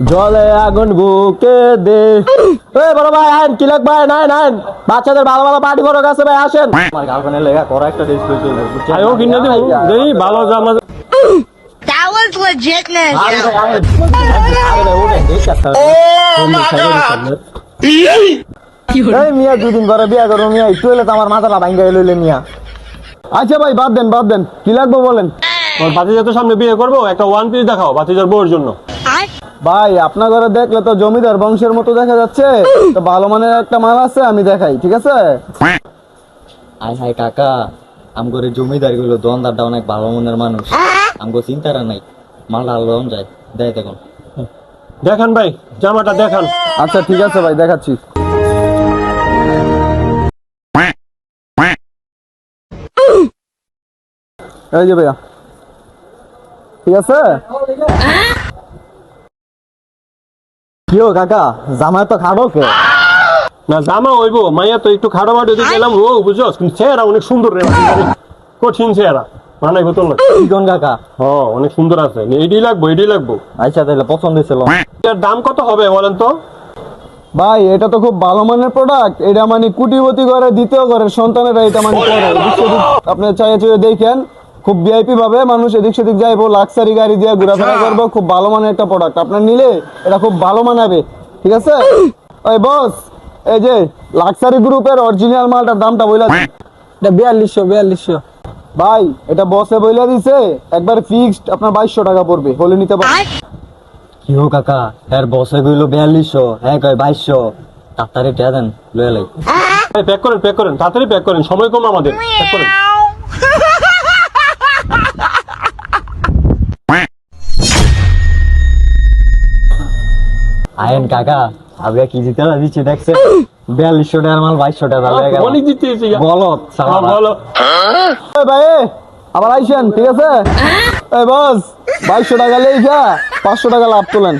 জলে আগুন বুকে দে। এ বড় ভাই আইন কি লাগবে আইন আইন আইন বাচ্চাদের ভালো ভালো পার্টি ফটো আছে ভাই আসেন। আমার গার্লফ্রেন্ডের লেগা করা একটা ড্রেস কইছে আয়ও কিনে দিব। দেই ভালো জামা। That was legitness. ভাই দেখ কথা এই। মিয়া দুদিন পরে বিয়া করো মিয়া। একটু হলে তো আমার মাথাটা ভাঙ্গা লইলে মিয়া। আচ্ছা ভাই বাদ দেন বাদ দেন। কি লাগবে বলেন? ওর তো সামনে বিয়ে করব একটা ওয়ান পিস দেখাও বাতিজার বউর জন্য। ভাই। আপনার ঘরে দেখলে তো জমিদার বংশের মতো দেখা যাচ্ছে। তো ভালো মানের একটা মাল আছে আমি দেখাই ঠিক আছে? আয় হায় কাকা আমগরে জমিদারগুলো দোকানদারটা অনেক ভালো মনের মানুষ। আমগো চিন্তারা নাই মালটা আলোড়ন যায় দেয় দেখুন। দেখান ভাই জামাটা দেখান। আচ্ছা ঠিক আছে ভাই দেখাচ্ছি। এই যে ভাইয়া। ঠিক আছে? কিও কাকা জামাই তো খাব কে না জামা হইবো মাইয়া তো একটু মাটো দিয়ে গেলাম। ও বুঝছ কিন্তু চেহারা অনেক সুন্দর রে কঠিন চেহারা মানাই না। কোন কাকা? হ অনেক সুন্দর আছে। এডি লাগবো এডি লাগবো। আচ্ছা তাহলে পছন্দ ছিল এটার দাম কত হবে বলেন তো? ভাই এটা তো খুব ভালো মানের প্রোডাক্ট এটা মানে কুটিপতি করে দ্বিতীয় করে সন্তানেরা এটা মানে করে। এদিক সেদিক আপনি চাইয়ে চাইয়ে দেখেন। খুব ভিআইপি ভাবে মানুষ এদিক সেদিক যাইবো লাক্সারি গাড়ি দিয়ে ঘোরাফেরা করব খুব ভালো মানের একটা প্রোডাক্ট আপনার নিলে এটা খুব ভালো মানাবে ঠিক আছে? ওই বস এই যে লাক্সারি গ্রুপের অরিজিনাল মালটার দামটা বইলা এটা বিয়াল্লিশশো বিয়াল্লিশশো। ভাই এটা বসে বইলা দিছে একবার ফিক্সড আপনার বাইশশো টাকা পড়বে হলে নিতে পারেন কি হো কাকা? এর বসে গইলো বিয়াল্লিশশো হ্যাঁ কয় বাইশশো। তাড়াতাড়ি টিয়া দেন লয়ে লাই। প্যাক করেন প্যাক করেন তাড়াতাড়ি প্যাক করেন সময় কম আমাদের প্যাক করেন। আয়েন কাকা আবিয়া কি জিতে দিচ্ছি দেখছে। বিয়াল্লিশশো টাকার মাল বাইশশো টাকা অনেক জিতেছি বলো হ্যাঁ, বলো। ভাই আবার আইসেন ঠিক আছে? এ বস বাইশশো টাকা লেখা পাঁচশো টাকা লাভ তোলেন।